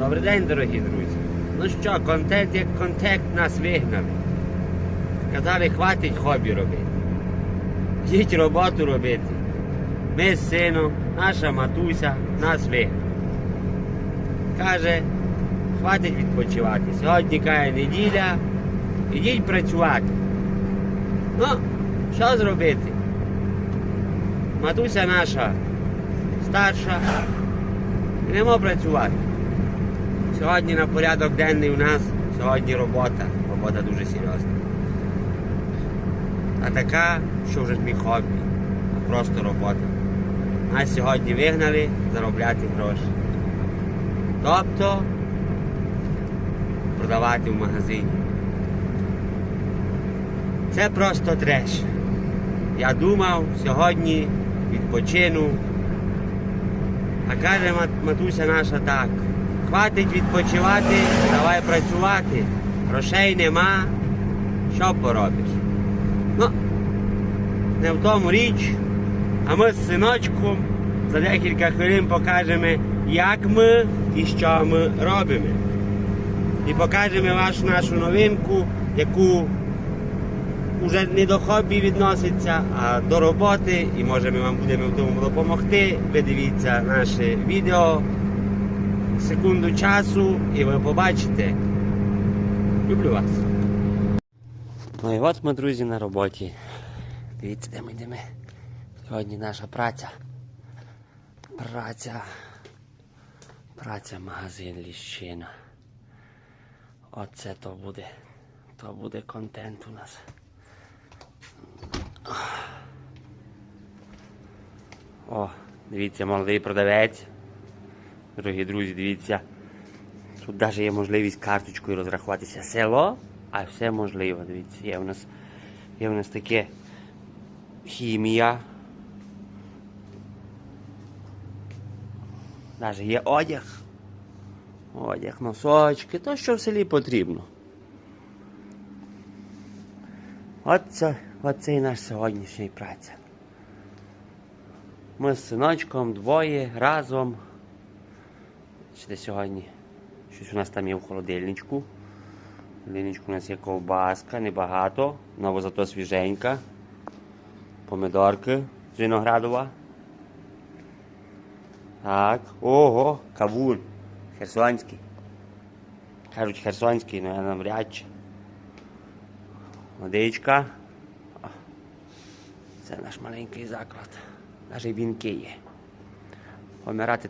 Добрий день, дорогі друзі. Ну що, контент як контент нас вигнали. Сказали, хватить хобі робити. Йдіть роботу робити. Ми з сином, наша матуся нас вигнали. Каже, хватить відпочивати. Сьогодні каже неділя, ідіть працювати. Ну, що зробити? Матуся наша старша, йдемо працювати. Сьогодні на порядок денний у нас, сьогодні робота. Робота дуже серйозна. А така, що вже мій хобі, а просто робота. Нас сьогодні вигнали заробляти гроші. Тобто продавати в магазині. Це просто треш. Я думав, сьогодні відпочину. А каже матуся наша так. Хватить відпочивати, давай працювати. Грошей нема. Що поробиш? Ну, не в тому річ. А ми з синочком за декілька хвилин покажемо, як ми і що ми робимо. І покажемо вашу нашу новинку, яку вже не до хобі відноситься, а до роботи. І може ми вам будемо в тому допомогти. Ви дивіться наше відео секунду часу і ви побачите. Люблю вас. Ну і от ми, друзі, на роботі. Дивіться, де ми йдемо. Сьогодні наша праця. Праця. Праця магазин Ліщина. Оце то буде. То буде контент у нас. О, дивіться, молодий продавець. Дорогі друзі, дивіться. Тут навіть є можливість карточкою розрахуватися село, а все можливо. Дивіться, є у нас, є у нас таке хімія. Навіть є одяг. Одяг, носочки, то що в селі потрібно. От це, оце і наш сьогоднішній праця. Ми з синочком двоє разом. Бачите, сьогодні щось у нас там є в холодильничку. В холодильничку у нас є ковбаска, небагато, але зато свіженька. Помидорки з виноградова. Так, ого, кавун. Херсонський. Кажуть херсонський, але навряд чи. Водичка. Це наш маленький заклад. Навіть вінки є. Помирати.